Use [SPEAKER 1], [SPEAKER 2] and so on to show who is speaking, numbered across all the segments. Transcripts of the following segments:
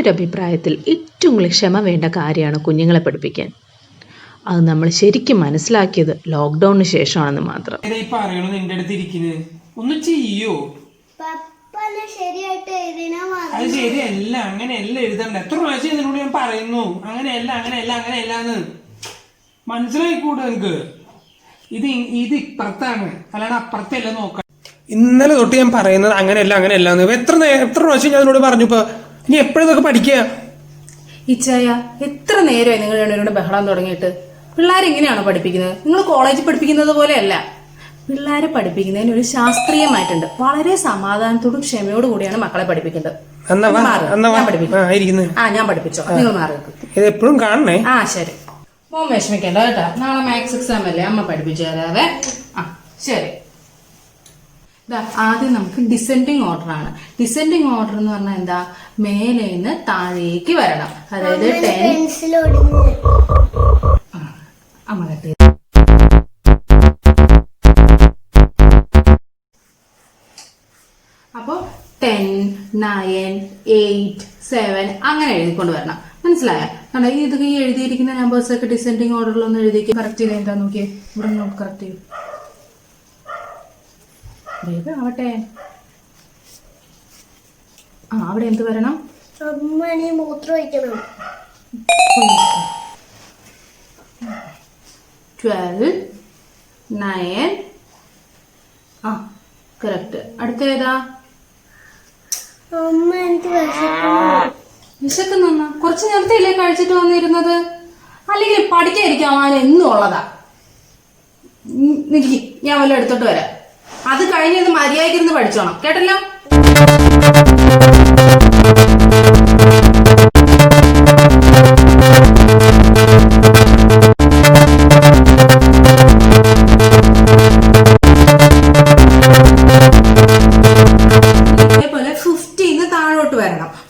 [SPEAKER 1] ഒരു അഭിപ്രായത്തിൽ ഏറ്റവും കൂടുതൽ ക്ഷമ വേണ്ട കാര്യമാണ് കുഞ്ഞുങ്ങളെ പഠിപ്പിക്കാൻ. അത് നമ്മൾ ശരിക്കും മനസ്സിലാക്കിയത് ലോക്ക്ഡൌണിന് ശേഷമാണെന്ന് മാത്രം.
[SPEAKER 2] ഒന്ന് ചെയ്യോ? അത് ശരിയല്ല അങ്ങനെയല്ല എഴുതണ്ട. എത്ര പ്രാവശ്യം ഇതിനോട് ഞാൻ പറയുന്നു? അങ്ങനെയല്ല അങ്ങനെയല്ല അങ്ങനെയല്ല എന്ന്. മനസ്സിലായിക്കൂടെ എനിക്ക് ഇത് ഇത് ഇപ്പുറത്താണ്. അല്ലാണ്ട് അപ്പുറത്തല്ല നോക്കാം. ഇന്നലെ തൊട്ട് ഞാൻ പറയുന്നത് അങ്ങനെയല്ല അങ്ങനെയല്ല എന്ന്. എത്ര നേ- എത്ര പ്രാവശ്യം ഞാൻ ഇതിനോട് പറഞ്ഞു ഇപ്പൊ ഇനി എപ്പോഴും ഇതൊക്കെ പഠിക്കുക?
[SPEAKER 3] ഇച്ചായ എത്ര നേരമായി നിങ്ങൾ രണ്ടുപേരുടെ ബഹളം തുടങ്ങിയിട്ട്? പിള്ളേരെ എങ്ങനെയാണോ പഠിപ്പിക്കുന്നത്? നിങ്ങൾ കോളേജിൽ പഠിപ്പിക്കുന്നത് പോലെയല്ല. പിള്ളേരെ പഠിപ്പിക്കുന്നതിന് ഒരു ശാസ്ത്രീയമായിട്ടുണ്ട്. വളരെ സമാധാനത്തോടും ക്ഷമയോടും കൂടിയാണ് മക്കളെ പഠിപ്പിക്കേണ്ടത്.
[SPEAKER 2] ആ,
[SPEAKER 3] ഞാൻ പഠിപ്പിച്ചോ. നിങ്ങൾ മാറി.
[SPEAKER 2] എപ്പോഴും കാണണേ.
[SPEAKER 3] ആ ശരി. മോൻ വിഷമിക്കണ്ട കേട്ടോ. നാളെ മാത്സ് എക്സാം അല്ലേ? അമ്മ പഠിപ്പിച്ചു തരാവേ. ആ ശരി. ആദ്യം നമുക്ക് ഡിസെൻഡിങ് ഓർഡർ ആണ്. ഡിസെൻഡിങ് ഓർഡർ എന്ന് പറഞ്ഞാൽ എന്താ? മേലെ നിന്ന് താഴേക്ക് വരണം. അതായത് ടെൻ അമ്മ cut ten nine eight seven അങ്ങനെ എഴുതിക്കൊണ്ട് വരണം. മനസ്സിലായ? കണ്ടോ? ഇത് ഇതൊക്കെ ഈ എഴുതിയിരിക്കുന്ന നമ്പേഴ്സ് ഒക്കെ ഡിസെൻഡിങ് ഓർഡറിലൊന്നും എഴുതിക്ക് കറക്റ്റ് ചെയ്ത് എന്താ നോക്കിയേ? ഇവിടെ നോക്ക് കറക്റ്റ് ചെയ്യും. വേഗം ആവട്ടെ ആ അവിടെ എന്ത് വരണം?
[SPEAKER 4] അമ്മണി മൂത്രം ഒഴിക്കണം.
[SPEAKER 3] ട്വൽവ് നയൻ ആ കറക്റ്റ് അടുത്ത ഏതാ?
[SPEAKER 4] അമ്മ എനിക്ക് വിശക്കുന്നു.
[SPEAKER 3] കുറച്ച് നേരത്തെ ഇല്ലേ കഴിച്ചിട്ട് വന്നിരുന്നത്? അല്ലെങ്കിൽ പഠിക്കാതിരിക്കാൻ അവൻ എന്നും ഉള്ളതാ. നിൽക്കി ഞാൻ വല്ല എടുത്തോട്ട് വരാം. അത് കഴിഞ്ഞത് മര്യാദയ്ക്കിരുന്ന് പഠിച്ചോണം. കേട്ടല്ലോ?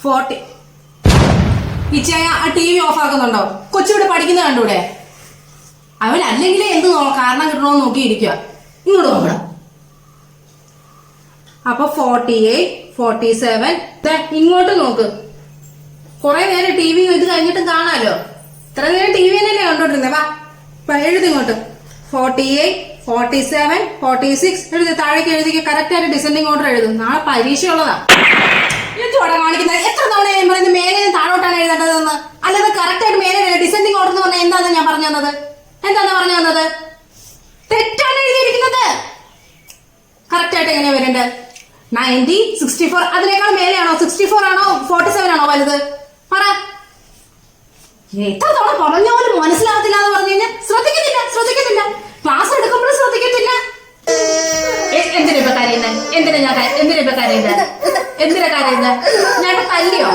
[SPEAKER 3] ഫോർട്ടി ഇച്ചയ ആ ടി ഓഫ് ആക്കുന്നുണ്ടോ? കൊച്ചിവിടെ പഠിക്കുന്ന കണ്ടൂടെ? അവൻ അല്ലെങ്കിൽ എന്ത് കാരണം കിട്ടണമെന്ന് നോക്കിയിരിക്കുക ഇങ്ങോട്ട് നോക്കണം. അപ്പൊ ഫോർട്ടി എയ്റ്റ് ഫോർട്ടി സെവൻ ഇങ്ങോട്ട് നോക്ക്. കുറെ നേരം ടി വി ഇത് കഴിഞ്ഞിട്ടും കാണാലോ? ഇത്ര നേരം ടി വി തന്നെയല്ലേ കണ്ടോണ്ടിരുന്നേ? വാ ഇപ്പൊ എഴുതി ഇങ്ങോട്ട്. Forty eight forty seven forty six എഴുതി താഴേക്ക് എഴുതി കറക്റ്റ് ആയിട്ട് ഡിസെൻഡിങ് ഓർഡർ എഴുതും. നാളെ പരീക്ഷ ഉള്ളതാ. എന്തുവാടാ കാണിക്കുന്നത് എത്ര തവണ ഞാൻ പറയുന്നത് മേലെ താഴോട്ടാണ് എഴുതേണ്ടതെന്ന്? അല്ലാതെ കറക്റ്റ് ആയിട്ട് മേലെ ഡിസെൻഡിങ് ഓർഡർ എന്ന് പറഞ്ഞാൽ എന്താണെന്ന് ഞാൻ പറഞ്ഞു തന്നത്? എന്താണ് പറഞ്ഞു തന്നത്? തെറ്റാണ് എഴുതിയിരിക്കുന്നത്. കറക്റ്റ് ആയിട്ട് എങ്ങനെയാ വരേണ്ടത്? നയന്റി സിക്സ്റ്റി ഫോർ അതിനേക്കാൾ മേലെയാണോ? സിക്സ്റ്റി ഫോർ ആണോ? ഫോർട്ടി സെവൻ ആണോ വലുത്? പറ. എത്ര തവണ പറഞ്ഞാലും മനസ്സിലാകത്തില്ല എന്ന് പറഞ്ഞു കഴിഞ്ഞാൽ ശ്രദ്ധിക്കത്തില്ല ശ്രദ്ധിക്കത്തില്ല. ക്ലാസ് എടുക്കുമ്പോഴും ശ്രദ്ധിക്കത്തില്ല. എന്തിനാ ഇപ്പൊ കരയുന്നത് എന്തിനാ ഞാൻ എന്തിനാ ഇപ്പൊ കരയുന്നത് എന്തിനാ കരയുന്നത് ഞാൻ ഇപ്പൊ തല്ലിയോ?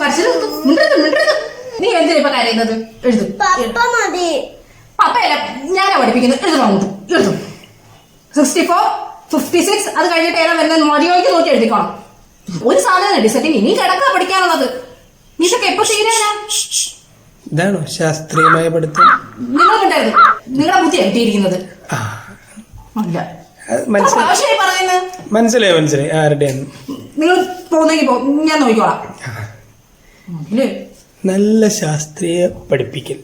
[SPEAKER 3] കരച്ചിൽ മിണ്ടരുത് മിണ്ടരുത്. നീ എന്തിനാ ഇപ്പൊ കരയുന്നത്? എഴുതും. പപ്പയല്ല ഞാനാ പഠിപ്പിക്കുന്നത്. എഴുതണം എഴുതും. സിക്സ്റ്റി ഫോർ ഫിഫ്റ്റി സിക്സ് അത് കഴിഞ്ഞിട്ട് ഏതാ വരുന്നത്? മതിയോയ്ക്ക് നോക്കി എഴുതിക്കോണം. ഒരു സാധനം ഡിസെറ്റിന് ഇനി കിടക്കാ പഠിക്കാനുള്ളത്. നിഷക്ക് എപ്പോ തീരാനാ
[SPEAKER 2] ഇതാണോ? ശാസ്ത്രീയമായ പഠിത്തം?
[SPEAKER 3] നിങ്ങൾ കണ്ടായിരുന്നു നിങ്ങളുടെ ബുദ്ധി എത്തിയിരിക്കുന്നത് അല്ല.
[SPEAKER 2] മനസ്സിലായി. മനസ്സിലായി ആരുടെയാണ്?
[SPEAKER 3] നിങ്ങൾ പോകുന്നെങ്കിൽ പോ. ഞാൻ നോക്കിക്കോളാം.
[SPEAKER 2] നല്ല ശാസ്ത്രീയ പഠിപ്പിക്കൽ.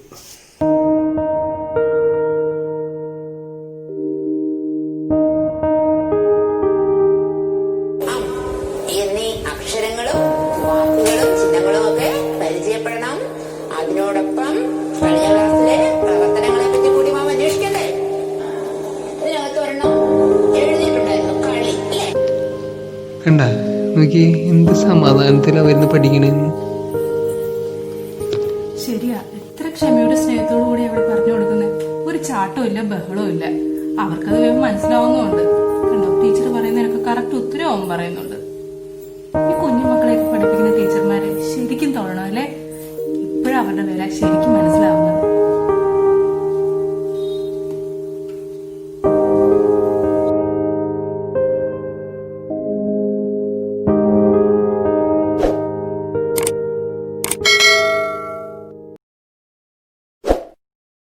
[SPEAKER 5] നോക്കി എന്ത് സമാധാനത്തിലാ വരുന്ന പഠിക്കണേ?
[SPEAKER 3] ശരിയാ എത്ര ക്ഷമയുടെ സ്നേഹത്തോടു കൂടി അവിടെ പറഞ്ഞു കൊടുക്കുന്നത് ഒരു ചാട്ടവും ഇല്ല ബഹളവും ഇല്ല. അവർക്കത് മനസ്സിലാവുന്നുണ്ട് കണ്ടോ ടീച്ചർ പറയുന്നതിനൊക്കെ കറക്റ്റ് ഉത്തരവും പറയുന്നുണ്ട്. ഈ കുഞ്ഞുമക്കളെയൊക്കെ പഠിപ്പിക്കുന്ന ടീച്ചർമാരെ ശരിക്കും തോന്നണം അല്ലേ? ഇപ്പോഴവരുടെ വില ശരിക്കും മനസ്സിലാവുന്നത്.